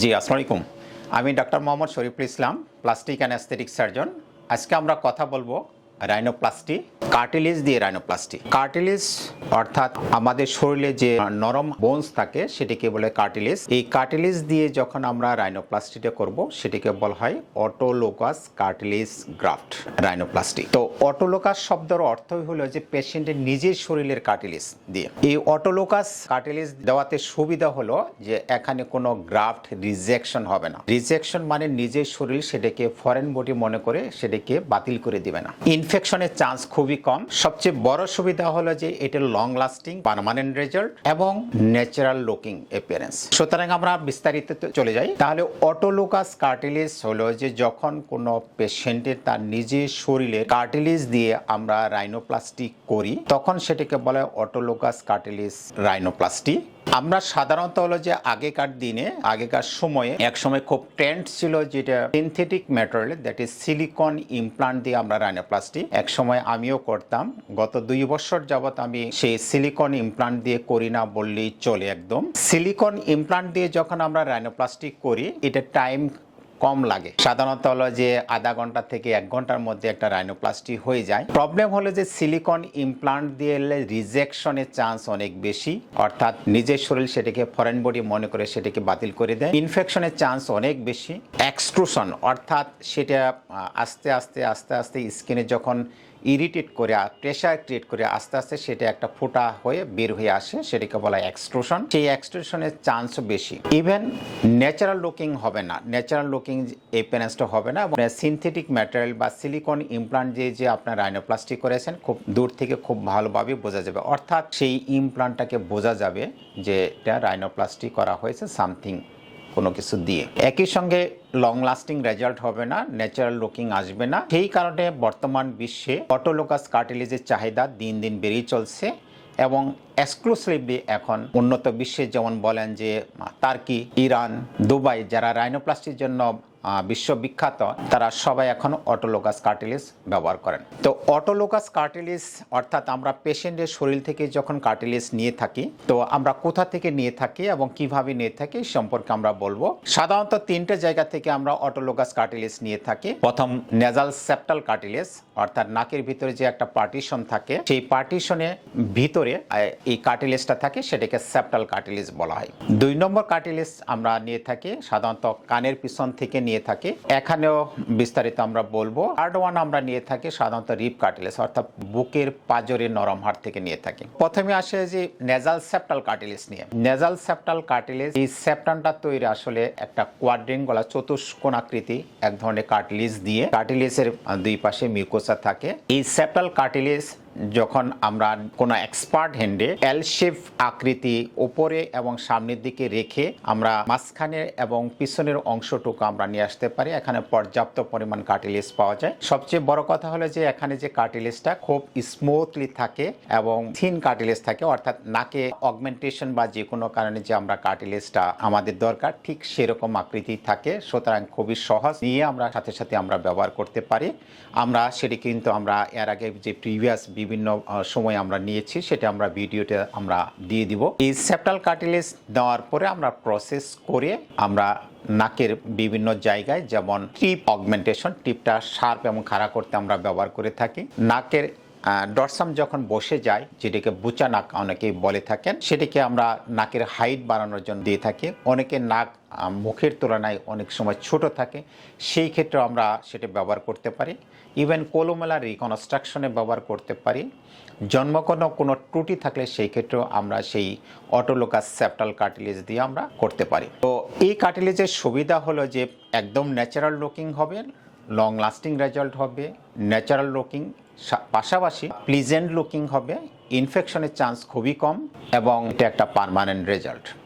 জি আসসালামু আলাইকুম আমি doctor Mohammad Shariful Islam, plastic and aesthetic surgeon. আজকে আমরা কথা বলব রাইনোপ্লাস্টি কার্টিলিজ দিয়ে রাইনোপ্লাস্টি কার্টিলিজ অর্থাৎ আমাদের শরীরে যে নরম বোনস থাকে, সেটিকে বলে কার্টিলিজ এই কার্টিলিজ দিয়ে যখন আমরা রাইনোপ্লাস্টিটা করব, সেটিকে বলা হয় অটোলোকাস কার্টিলিজ গ্রাফট রাইনোপ্লাস্টি তো অটোলোকাস শব্দের অর্থই হলো যে পেশেন্টের নিজের শরীরের কার্টিলিজ দিয়ে। এই অটোলোকাস কার্টিলিজ দেওয়াতে সুবিধা হলো যে এখানে কোনো গ্রাফট রিজেকশন হবে না। রিজেকশন মানে নিজের শরীর সেটাকে ফরেন বডি মনে করে সেটাকে বাতিল করে দিবে না। ইনফেকশনের চান্স খুবই কম। সবচেয়ে বড় সুবিধা হলো যে, এটা লং লাস্টিং পার্মানেন্ট রেজাল্ট এবং ন্যাচারাল লুকিং অ্যাপিয়ারেন্স সুতরাং আমরা বিস্তারিত চলে যাই। তাহলে অটোলোকাস কার্টিলিজ হলো যে, যখন কোনো পেশেন্টের তার নিজের শরীরে কার্টিলিজ দিয়ে আমরা রাইনোপ্লাস্টি করি, তখন সেটাকে বলা হয় অটোলোকাস কার্টিলিজ রাইনোপ্লাস্টি আমরা সাধারণত হলো যে আগেকার দিনে, আগেকার সময়ে এক সময় খুব ট্রেন্ড ছিল যেটা synthetic material that is silicone implant দিয়ে আমরা রাইনোপ্লাস্টি এক সময় আমিও করতাম। গত দুই বছর যাবৎ আমি সেই সিলিকন ইমপ্লান্ট দিয়ে করি না বললেই চলে একদম। সিলিকন ইমপ্লান্ট দিয়ে যখন আমরা রাইনোপ্লাস্টি করি, এটা টাইম কম লাগে। সাধারণত হলো যে আধা ঘণ্টা থেকে এক ঘণ্টার মধ্যে একটা রাইনোপ্লাস্টি হয়ে যায়। প্রবলেম হলো যে সিলিকন ইমপ্লান্ট দিয়ে এলে রিজেকশনের চান্স অনেক বেশি। অর্থাৎ নিজের শরীর সেটাকে ফরেন বডি মনে করে সেটাকে বাতিল করে দেয়। ইনফেকশনের চান্স অনেক বেশি। এক্সট্রুশন অর্থাৎ সেটা আস্তে আস্তে আস্তে আস্তে স্কিনে যখন ইরিটেট করে প্রেশার ক্রিয়েট করে আস্তে আস্তে সেটা একটা ফোটা হয়ে বের হয়ে আসে, সেটাকে বলা হয় এক্সট্রুশন। সেই এক্সট্রুশনের চান্স বেশি। ইভেন ন্যাচারাল লুকিং হবে না। ন্যাচারাল লুকিং এই হবে না সিনথেটিক ম্যাটেরিয়াল বা সিলিকন ইমপ্লান্ট দিয়ে যে আপনার রাইনোপ্লাস্টি করেছেন, খুব দূর থেকে খুব ভালোভাবে বোঝা যাবে। অর্থাৎ সেই ইমপ্লান্টটাকে বোঝা যাবে যে এটা রাইনোপ্লাস্টি করা হয়েছে সামথিং কোনো কিছু দিয়ে। একই সঙ্গে লং লাস্টিং রেজাল্ট হবে না ন্যাচারাল লুকিং আসবে না। সেই কারণে বর্তমান বিশ্বে অটোলোকাস কার্টিলিজের চাহিদা দিন দিন বেড়েই চলছে এবং এক্সক্লুসিভলি এখন উন্নত বিশ্বে যেমন বলেন যে, তার্কি, ইরান, দুবাই, যারা রাইনোপ্লাস্টির জন্য বিশ্ববিখ্যাত, তারা সবাই এখন অটোলোকাস কার্টিলিস ব্যবহার করেন। তো অটোলোকাস কার্টিলিস অর্থাৎ আমরা পেশেন্টের শরীর থেকে যখন কার্টিলিস নিয়ে থাকি, তো আমরা কোথা থেকে নিয়ে থাকি এবং কীভাবে নিয়ে থাকি সম্পর্কে আমরা বলব। সাধারণত তিনটে জায়গা থেকে আমরা অটোলোকাস কার্টিলিস নিয়ে থাকি। প্রথম নেজাল সেপ্টাল কার্টিলিস অর্থাৎ নাকের ভিতরে যে একটা পার্টিশন থাকে, সেই পার্টিশনের ভিতরে এই কার্টিলিসটা থাকে, সেটাকে সেপ্টাল কার্টিলিস বলা হয়। দুই নম্বর কার্টিলিস আমরা নিয়ে থাকি, সাধারণত কানের পিছন থেকে নিয়ে থাকি। এখানেও বিস্তারিত আমরা বলব। থার্ড ওয়ান আমরা নিয়ে থাকি সাধারণত রিপ কার্টিলিস অর্থাৎ বুকের পাজরের নরম হাড় থেকে নিয়ে থাকি। প্রথমে আসে যে নেজাল সেপ্টাল কার্টিলিস নিয়ে। নেজাল সেপ্টাল কার্টিলিস এই সেপ্টানটা তৈরি আসলে একটা কোয়াড্রিঙ্গলা চতুষ্কোণ আকৃতি এক ধরনের কার্টিলিস দিয়ে। কার্টিলিসের দুই পাশে মিউকোসা থাকে। এই সেপ্টাল কার্টিলিস যখন আমরা কোনো এক্সপার্ট হ্যান্ডে এল শেপ আকৃতি ওপরে এবং সামনের দিকে রেখে আমরা মাঝখানে এবং পিছনের অংশটুকু আমরা নিয়ে আসতে পারি, এখানে পর্যাপ্ত পরিমাণ কার্টিলিস পাওয়া যায়। সবচেয়ে বড় কথা হলো যে এখানে যে কার্টিলিসটা খুব স্মুথলি থাকে এবং থিন কার্টিলিস থাকে, অর্থাৎ নাকে অগমেন্টেশন বা যে কোনো কারণে যে আমরা কার্টিলিসটা আমাদের দরকার, ঠিক সেরকম আকৃতি থাকে, সুতরাং খুবই সহজ। নিয়ে আমরা সাথে সাথে আমরা ব্যবহার করতে পারি। আমরা সেটি কিন্তু আমরা এর আগে যে প্রিভিয়াস বিভিন্ন সময় আমরা নিয়েছি, সেটা আমরা ভিডিওতে আমরা দিয়ে দিব। এই সেপ্টাল কার্টিলেজ দেওয়ার পরে আমরা প্রসেস করে আমরা নাকের বিভিন্ন জায়গায় যেমন টিপ অগমেন্টেশন টিপটা শার্প এবং খাড়া করতে আমরা ব্যবহার করে থাকি। নাকের ডরসাম যখন বসে যায়, যেটাকে বুচা নাক অনেকেই বলে থাকেন, সেটাকে আমরা নাকের হাইট বাড়ানোর জন্য দিয়ে থাকি। অনেকে নাক মুখের তুলনায় অনেক সময় ছোট থাকে, সেই ক্ষেত্রে আমরা সেটা ব্যবহার করতে পারি। ইভেন কোলোমেলা রিকনস্ট্রাকশনে ব্যবহার করতে পারি। জন্মকোনো কোনো ত্রুটি থাকলে সেই ক্ষেত্রেও আমরা সেই অটোলোকাস সেপ্টাল কার্টিলেজ দিয়ে আমরা করতে পারি। তো এই কার্টিলেজের সুবিধা হলো যে, একদম ন্যাচারাল লুকিং হবে লং লাস্টিং রেজাল্ট হবে ন্যাচারাল লুকিং পাশাপাশি প্লিজেন্ট লুকিং হবে ইনফেকশনের চান্স খুবই কম এবং এটা একটা পারমানেন্ট রেজাল্ট